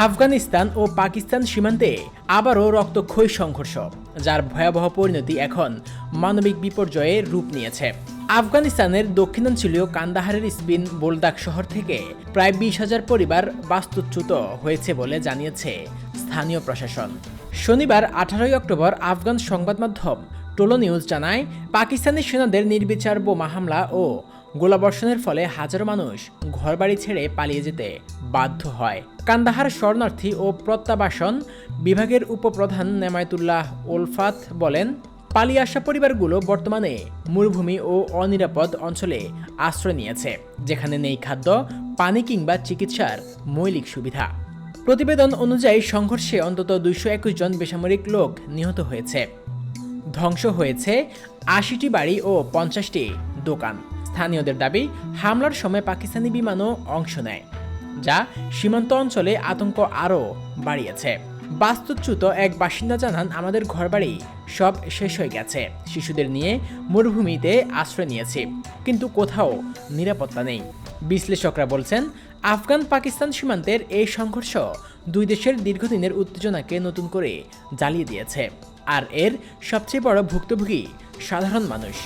আফগানিস্তান ও পাকিস্তান সীমান্তে আবারও রক্তক্ষয়ী সংঘর্ষ, যার ভয়াবহ পরিণতি এখন মানবিক বিপর্যয়ে রূপ নিয়েছে। আফগানিস্তানের দক্ষিণাঞ্চলীয় কান্দাহারের স্পিন বোলদাক শহর থেকে প্রায় বিশ হাজার পরিবার বাস্তুচ্যুত হয়েছে বলে জানিয়েছে স্থানীয় প্রশাসন। শনিবার আঠারোই অক্টোবর আফগান সংবাদ মাধ্যম টোলো নিউজ জানায়, পাকিস্তানি সেনাদের নির্বিচার বোমা হামলা ও গোলাবর্ষণের ফলে হাজারো মানুষ ঘরবাড়ি ছেড়ে পালিয়ে যেতে বাধ্য হয়। কান্দাহার শরণার্থী ও প্রত্যাবাসন বিভাগের উপপ্রধান নেমায়তুল্লাহ ওলফাত বলেন, পালিয়ে আসা পরিবারগুলো বর্তমানে মরুভূমি ও অনিরাপদ অঞ্চলে আশ্রয় নিয়েছে, যেখানে নেই খাদ্য, পানি কিংবা চিকিৎসার মৌলিক সুবিধা। প্রতিবেদন অনুযায়ী সংঘর্ষে অন্তত দুইশো একুশ জন বেসামরিক লোক নিহত হয়েছে। ধ্বংস হয়েছে আশিটি বাড়ি ও পঞ্চাশটি দোকান। স্থানীয়দের দাবি, হামলার সময় পাকিস্তানি বিমানও অংশ নেয়, যা সীমান্ত অঞ্চলে আতঙ্ক আরও বাড়িয়েছে। বাস্তুচ্যুত এক বাসিন্দা জানান, আমাদের ঘরবাড়ি সব শেষ হয়ে গেছে। শিশুদের নিয়ে মরুভূমিতে আশ্রয় নিয়েছি, কিন্তু কোথাও নিরাপত্তা নেই। বিশ্লেষকরা বলছেন, আফগান পাকিস্তান সীমান্তের এই সংঘর্ষ দুই দেশের দীর্ঘদিনের উত্তেজনাকে নতুন করে জ্বালিয়ে দিয়েছে, আর এর সবচেয়ে বড় ভুক্তভোগী সাধারণ মানুষ।